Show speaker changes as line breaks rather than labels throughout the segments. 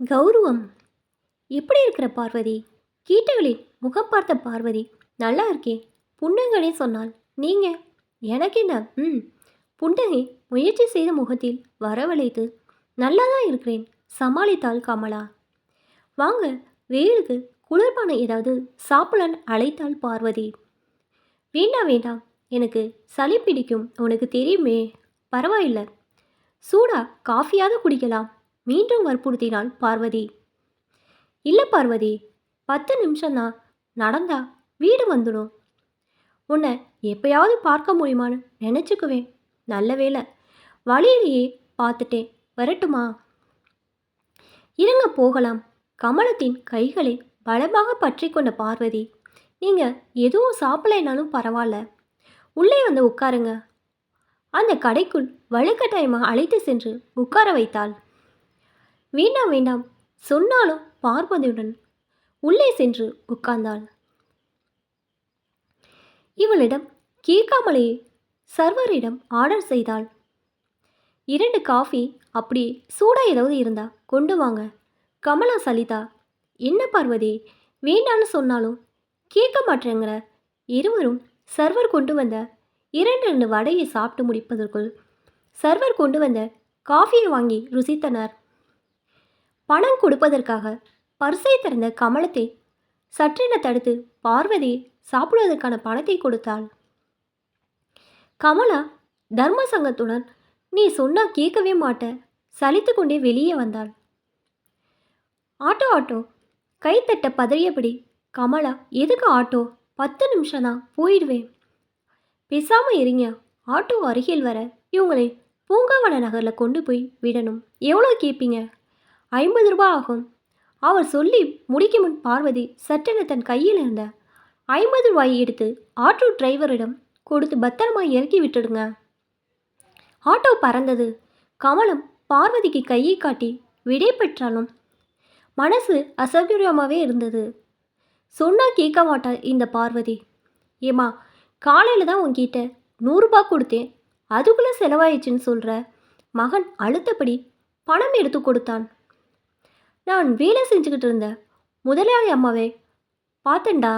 கௌரவம். எப்படி இருக்கிற பார்வதி? கீட்டுகளில் முகம் பார்த்த பார்வதி நல்லா இருக்கே புன்னகனே சொன்னால் நீங்கள் எனக்கு என்ன? ம். புன்னகை முயற்சி செய்த முகத்தில் வரவழைத்து நல்லா தான் இருக்கிறேன் சமாளித்தாள் கமலா. வாங்க வெயிலுக்கு குளிர்பானம் ஏதாவது சாப்பிடலான்னு அழைத்தாள் பார்வதி. வேண்டாம் வேண்டாம் எனக்கு சளி பிடிக்கும் உனக்கு தெரியுமே பரவாயில்லை. சூடா காஃபியாவது குடிக்கலாம். மீண்டும் வற்புறுத்தினாள் பார்வதி. இல்லை பார்வதி பத்து நிமிஷம்தான். நடந்தா வீடு வந்துடும். உன்னை எப்பயாவது பார்க்க முடியுமான்னு நினச்சிக்குவேன். நல்ல வேளை. வழியிலேயே பார்த்துட்டேன். வரட்டுமா? இருங்க போகலாம். கமலத்தின் கைகளை பலமாக பற்றி கொண்ட பார்வதி நீங்கள் எதுவும் சாப்பிடலைனாலும் பரவாயில்ல. உள்ளே வந்து உட்காருங்க. அந்த கடைக்குள் வலுக்கட்டாயமாக அழைத்து சென்று உட்கார வைத்தாள். வேண்டாம் வேண்டாம் சொன்னாலும் பார்வதியுடன் உள்ளே சென்று உட்கார்ந்தாள். இவளிடம் கேட்காமலேயே சர்வரிடம் ஆர்டர் செய்தாள். இரண்டு காஃபி அப்படி சூடாக ஏதாவது இருந்தா கொண்டு வாங்க. கமலா சலிதா என்ன பார்வதி வேண்டான்னு சொன்னாலும் கேட்க மாட்டேங்கிற இருவரும் சர்வர் கொண்டு வந்த இரண்டு ரெண்டு வடையை சாப்பிட்டு முடிப்பதற்குள் சர்வர் கொண்டு வந்த காஃபியை வாங்கி ருசித்தனர். பணம் கொடுப்பதற்காக பர்ஸை திறந்த கமலத்தை சற்றென தடுத்து பார்வதி சாப்பிடுவதற்கான பணத்தை கொடுத்தாள். கமலா தர்ம சங்கத்துடன் நீ சொன்னா கேட்கவே மாட்ட. சலித்து கொண்டே வெளியே வந்தாள். Auto auto. கைத்தட்ட பதறியபடி கமலா எதுக்கு ஆட்டோ? பத்து நிமிஷம் தான் போயிடுவேன். பேசாமல் இருங்க. ஆட்டோ அருகில் வர இவங்களை பூங்காவன நகரில் கொண்டு போய் விடணும். எவ்வளோ கேட்பீங்க ஐம்பது ரூபாய் ஆகும். அவர் சொல்லி முடிக்கும் முன் பார்வதி சட்டென தன் கையில் இருந்த ஐம்பது ரூபாயை எடுத்து ஆட்டோ டிரைவரிடம் கொடுத்து பத்திரமா இறக்கி விட்டுடுங்க. ஆட்டோ பறந்தது. கமலம் பார்வதிக்கு கையை காட்டி விடை பெற்றாலும் மனசு அசௌகரியமாகவே இருந்தது. சொன்னால் கேட்க மாட்டா இந்த பார்வதி. ஏமா காலையில் தான் உன்கிட்ட நூறுரூபா கொடுத்தேன். அதுக்குள்ளே செலவாயிடுச்சுன்னு சொல்கிற மகன் அழுத்தபடி பணம் எடுத்து கொடுத்தான். நான் வேலை செஞ்சுக்கிட்டு இருந்தேன். முதலாளி அம்மாவே பார்த்தேன்டா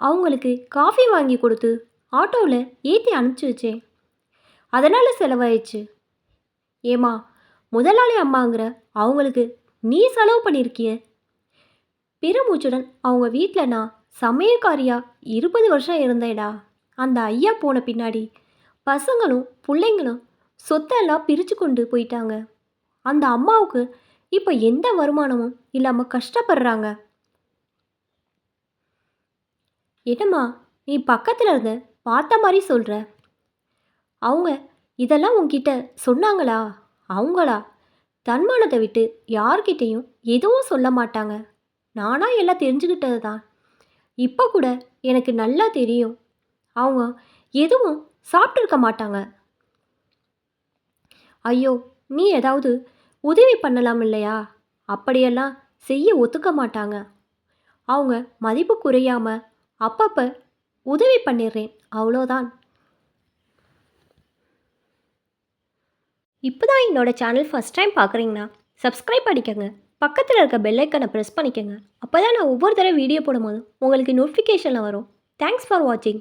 அவங்களுக்கு காஃபி வாங்கி கொடுத்து ஆட்டோவில் ஏற்றி அனுப்பிச்சி வச்சேன். அதனால் செலவாயிடுச்சு. ஏமா முதலாளி அம்மாங்கிற அவங்களுக்கு நீ செலவு பண்ணியிருக்கிய? பெருமூச்சுடன் அவங்க வீட்டில் நான் சமையல்காரியாக இருபது வருஷம் இருந்தேடா அந்த ஐயா போன பின்னாடி பசங்களும் பிள்ளைங்களும் சொத்தெல்லாம் பிரித்து கொண்டு போயிட்டாங்க. அந்த அம்மாவுக்கு இப்போ எந்த வருமானமும் இல்லாமல் கஷ்டப்படுறாங்க? என்னம்மா நீ பக்கத்தில் இருந்து பார்த்த மாதிரி சொல்கிற அவங்க இதெல்லாம் உங்ககிட்ட சொன்னாங்களா? அவங்களா? தன்மானத்தை விட்டு யார்கிட்டேயும் எதுவும் சொல்ல மாட்டாங்க. நானா எல்லாம் தெரிஞ்சுக்கிட்டது தான். இப்போ கூட எனக்கு நல்லா தெரியும். அவங்க எதுவும் சாப்பிட்ருக்க மாட்டாங்க. ஐயோ நீ ஏதாவது உதவி பண்ணலாம் இல்லையா? அப்படியெல்லாம் செய்ய ஒத்துக்க மாட்டாங்க. அவங்க மதிப்பு குறையாம அப்பப்போ உதவி பண்ணிடுறேன் அவ்வளோதான். இப்போ தான் என்னோட சேனல் ஃபஸ்ட் டைம் பார்க்குறீங்கன்னா சப்ஸ்கிரைப் பண்ணிக்கோங்க பக்கத்தில் இருக்க பெல்லைக்கனை ப்ரெஸ் பண்ணிக்கோங்க. அப்போ தான் நான் ஒவ்வொரு தடவை வீடியோ போடும்போது உங்களுக்கு நோட்டிஃபிகேஷனில் வரும். தேங்க்ஸ் ஃபார் வாட்சிங்